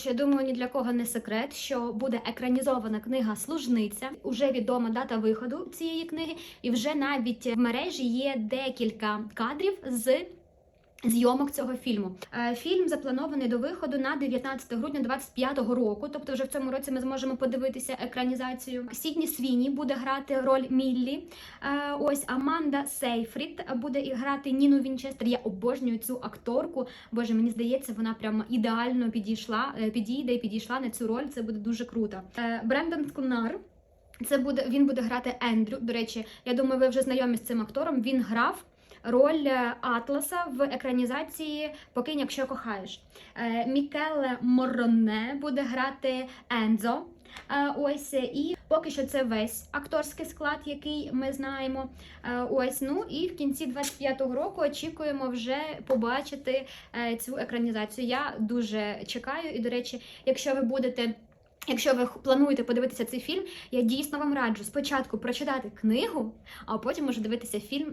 Я думаю, ні для кого не секрет, що буде екранізована книга Служниця. Уже відома дата виходу цієї книги, і вже навіть в мережі є декілька кадрів з. Зйомок цього фільму. Е, Фільм запланований до виходу на 19 грудня 25-го року. Тобто, вже в цьому році ми зможемо подивитися екранізацію. Сідні Свіні буде грати роль Міллі. Е, Ось Аманда Сейфрід буде грати Ніну Вінчестер. Я обожнюю цю акторку. Боже, мені здається, вона прямо ідеально підійшла, е, підійде і підійшла на цю роль. Це буде дуже круто. Брендон Кунар. Це буде він буде грати Ендрю. До речі, я думаю, ви вже знайомі з цим актором. Він грав роль е, Атласа в екранізації Покинь, якщо кохаєш. Е, Мікеле Мороне буде грати Ензо. Е, Ось і поки що це весь акторський склад, який ми знаємо. Ось ну і в кінці 25-го року очікуємо вже побачити цю екранізацію. Я дуже чекаю. І до речі, якщо ви будете. Якщо ви плануєте подивитися цей фільм, я дійсно вам раджу спочатку прочитати книгу, а потім уже дивитися фільм